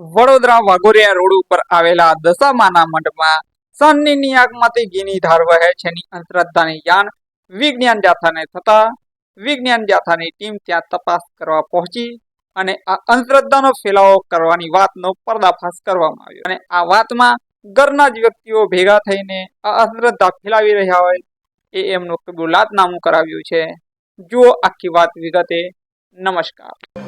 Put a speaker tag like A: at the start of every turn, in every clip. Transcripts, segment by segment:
A: Vadodara વાઘોરિયા road ઉપર આવેલા દશામાના મઠમાં સનની આગમાંથી ઘીની ધાર વહે છેની અંધશ્રદ્ધાની યાન વિજ્ઞાન જાથાને થતા વિજ્ઞાન જાથાની ટીમ ત્યાં તપાસ કરવા પહોંચી અને આ અંધશ્રદ્ધાનો ફેલાવો કરવાની વાતનો પર્દાફાશ કરવામાં આવ્યો. અને આ વાતમાં ઘરના જ વ્યક્તિઓ ભેગા થઈને આ અંધશ્રદ્ધા ફેલાવી રહ્યા હોય એ એમનું કબૂલાતનામું કરાવ્યું છે. જુઓ આખી વાત વિગતે. નમસ્કાર.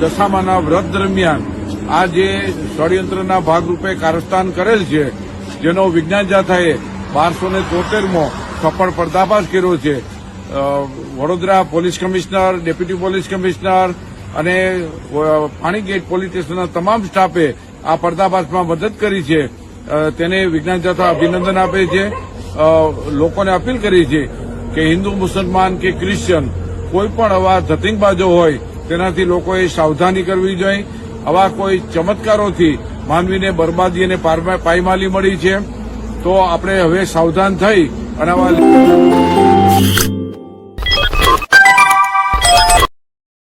B: દશામાના વ્રત દરમિયાન આ જે ષડયંત્રના ભાગરૂપે કારસ્તાન કરેલ છે, જેનો વિજ્ઞાન જાથાએ બારસો ને તોતેરમો સફળ પર્દાફાશ કર્યો છે. Vadodara police commissioner, deputy police commissioner અને પાણીગેટ પોલીસ સ્ટેશનના તમામ સ્ટાફે આ પર્દાફાશમાં મદદ કરી છે. તેને વિજ્ઞાન જાથા અભિનંદન આપે છે. લોકોને અપીલ કરી છે કે હિન્દુ, મુસલમાન કે ક્રિશ્ચિયન કોઈ પણ આવા ધતિંગબાજો હોય, તેનાથી લોકોએ સાવધાની કરવી જોઈએ. આવા કોઈ ચમત્કારોથી માનવીને બરબાદી અને પાયમાલી મળી છે. તો આપણે હવે સાવધાન થઈ અને આવા